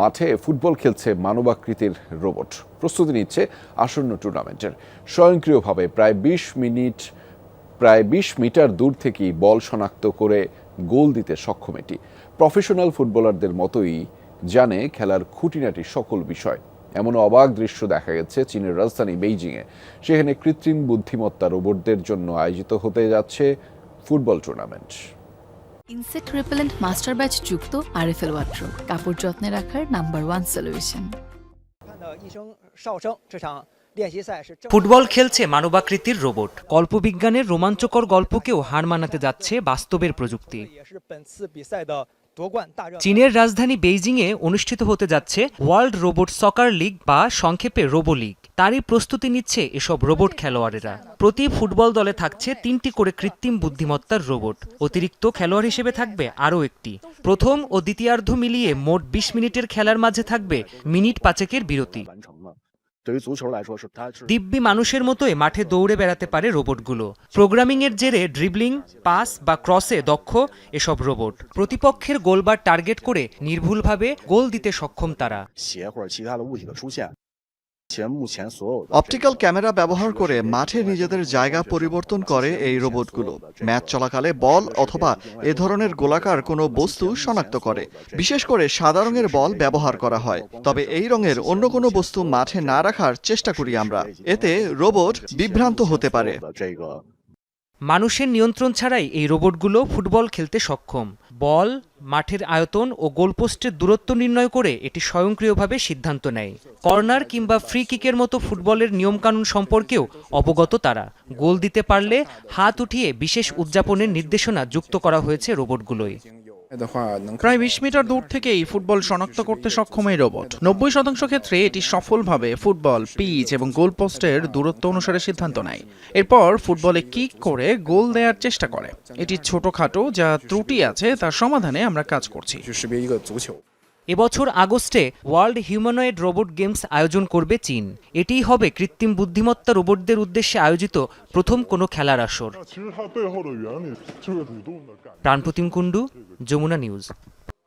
মাঠে ফুটবল খেলছে মানবাকৃতির রোবট। প্রস্তুতি নিচ্ছে আসন্ন টুর্নামেন্টের। স্বয়ংক্রিয়ভাবে প্রায় বিশ মিনিট, প্রায় বিশ মিটার দূর থেকেই বল শনাক্ত করে গোল দিতে সক্ষম এটি। প্রফেশনাল ফুটবলারদের মতোই জানে খেলার খুঁটিনাটি সকল বিষয়। এমন অবাক দৃশ্য দেখা গেছে চীনের রাজধানী বেইজিংয়ে। সেখানে কৃত্রিম বুদ্ধিমত্তা রোবটদের জন্য আয়োজিত হতে যাচ্ছে football tournament. Insect repellent master batch যুক্ত আরএফএল ওয়াট্রো কাপড় যত্নে রাখার নাম্বার ওয়ান সলিউশন 看到一声哨声，这场练习赛是正 ফুটবল খেলছে মানবাকৃতির রোবট। কল্পবিজ্ঞানের রোমাঞ্চকর গল্পকেও হার মানাতে যাচ্ছে বাস্তবের প্রযুক্তি। চীনের রাজধানী বেইজিংয়ে অনুষ্ঠিত হতে যাচ্ছে ওয়ার্ল্ড রোবট সকার লিগ বা সংক্ষেপে রোবো লিগ। তারই প্রস্তুতি নিচ্ছে এসব রোবট খেলোয়াড়েরা। প্রতি ফুটবল দলে থাকছে তিনটি করে কৃত্রিম বুদ্ধিমত্তার রোবট। অতিরিক্ত খেলোয়াড় হিসেবে থাকবে আরও একটি। প্রথম ও দ্বিতীয়ার্ধ মিলিয়ে মোট বিশ মিনিটের খেলার মাঝে থাকবে মিনিট পাচেকের বিরতি। 对于足球来说是它是 দিব্যি মানুষের মতোই মাঠে দৌড়ে বেড়াতে পারে রোবটগুলো প্রোগ্রামিংয়ের জেরে ড্রিবলিং পাস বা ক্রসে দক্ষ এসব রোবট প্রতিপক্ষের গোলবার টার্গেট করে নির্ভুলভাবে গোল দিতে সক্ষম তারা অপটিক্যাল ক্যামেরা ব্যবহার করে মাঠে নিজেদের জায়গা পরিবর্তন করে এই রোবটগুলো। ম্যাচ চলাকালে বল অথবা এ ধরনের গোলাকার কোনো বস্তু শনাক্ত করে। বিশেষ করে সাদা রঙের বল ব্যবহার করা হয়। তবে এই রঙের অন্য কোনো বস্তু মাঠে না রাখার চেষ্টা করি আমরা। এতে রোবট বিভ্রান্ত হতে পারে। মানুষের নিয়ন্ত্রণ ছাড়াই এই রোবটগুলো ফুটবল খেলতে সক্ষম। বল, মাঠের আয়তন ও গোলপোস্টের দূরত্ব নির্ণয় করে এটি স্বয়ংক্রিয়ভাবে সিদ্ধান্ত নেয়। কর্নার কিংবা ফ্রি কিকের মতো ফুটবলের নিয়মকানুন সম্পর্কেও অবগত তারা। গোল দিতে পারলে হাত উঠিয়ে বিশেষ উদযাপনের নির্দেশনা যুক্ত করা হয়েছে রোবটগুলোয়। প্রায় বিশ মিটার দূর থেকেই ফুটবল শনাক্ত করতে সক্ষম এই রোবট। নব্বই শতাংশ ক্ষেত্রে এটি সফলভাবে ফুটবল, পিচ এবং গোলপোস্টের দূরত্ব অনুসারে সিদ্ধান্ত নেয়। এরপর ফুটবলে কিক করে গোল দেওয়ার চেষ্টা করে। এটি ছোটখাটো যা ত্রুটি আছে, তার সমাধানে আমরা কাজ করছি। এবছর আগস্টে ওয়ার্ল্ড হিউম্যানয়েড রোবট গেমস আয়োজন করবে চীন। এটিই হবে কৃত্রিম বুদ্ধিমত্তা রোবটদের উদ্দেশ্যে আয়োজিত প্রথম কোনো খেলার আসর। প্রাণপ্রতিম কুণ্ডু যমুনা নিউজ।